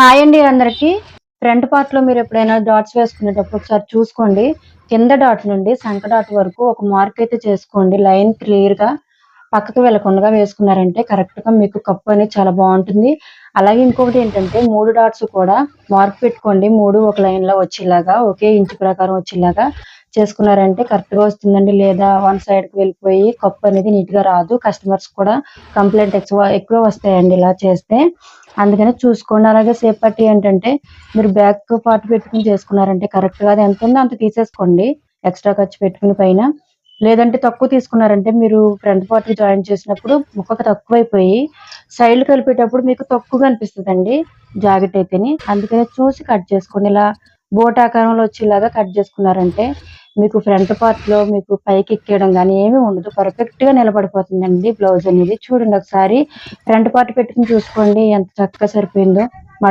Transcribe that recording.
Hi అండి అందరికి. Front పార్ట్లో మీరు ఎప్పుడైనా డాట్స్ వేసుకునేటప్పుడు ఒకసారి చూసుకోండి. కింద డాట్ నుండి సంక డాట్ వరకు ఒక మార్క్ అయితే చేసుకోండి. లైన్ క్లియర్గా పక్కకు వెళ్ళకుండా వేసుకున్నారంటే కరెక్ట్గా మీకు కప్పు అనేది చాలా బాగుంటుంది. అలాగే ఇంకొకటి ఏంటంటే మూడు డాట్స్ కూడా మార్క్ పెట్టుకోండి. మూడు ఒక లైన్లో వచ్చేలాగా ఒకే ఇంచు ప్రకారం వచ్చేలాగా చేసుకున్నారంటే కరెక్ట్గా వస్తుందండి. లేదా వన్ సైడ్కి వెళ్ళిపోయి కప్పు అనేది నీట్గా రాదు. కస్టమర్స్ కూడా కంప్లైంట్ ఎక్కువ ఎక్కువ వస్తాయండి ఇలా చేస్తే. అందుకని చూసుకోండి. అలాగే సేఫ్ పట్టి ఏంటంటే మీరు బ్యాక్ పార్ట్ పెట్టుకుని చేసుకున్నారంటే కరెక్ట్గా అది ఎంత ఉందో అంత తీసేసుకోండి. ఎక్స్ట్రా ఖర్చు పెట్టుకుని పైన. లేదంటే తక్కువ తీసుకున్నారంటే మీరు ఫ్రంట్ పార్ట్ జాయిన్ చేసినప్పుడు ముక్కకు తక్కువైపోయి సైడ్ కలిపేటప్పుడు మీకు తక్కువగా అనిపిస్తుంది అండి జాకెట్ అయితేని. అందుకని చూసి కట్ చేసుకోండి ఇలా బోట్ ఆకారంలో వచ్చేలాగా కట్ చేసుకున్నారంటే మీకు ఫ్రంట్ పార్ట్లో మీకు పైకి ఎక్కేయడం కానీ ఏమీ ఉండదు. పర్ఫెక్ట్గా నిలబడిపోతుందండి బ్లౌజ్ అనేది. చూడండి ఒకసారి ఫ్రంట్ పార్ట్ పెట్టుకుని చూసుకోండి ఎంత చక్కగా సరిపోయిందో.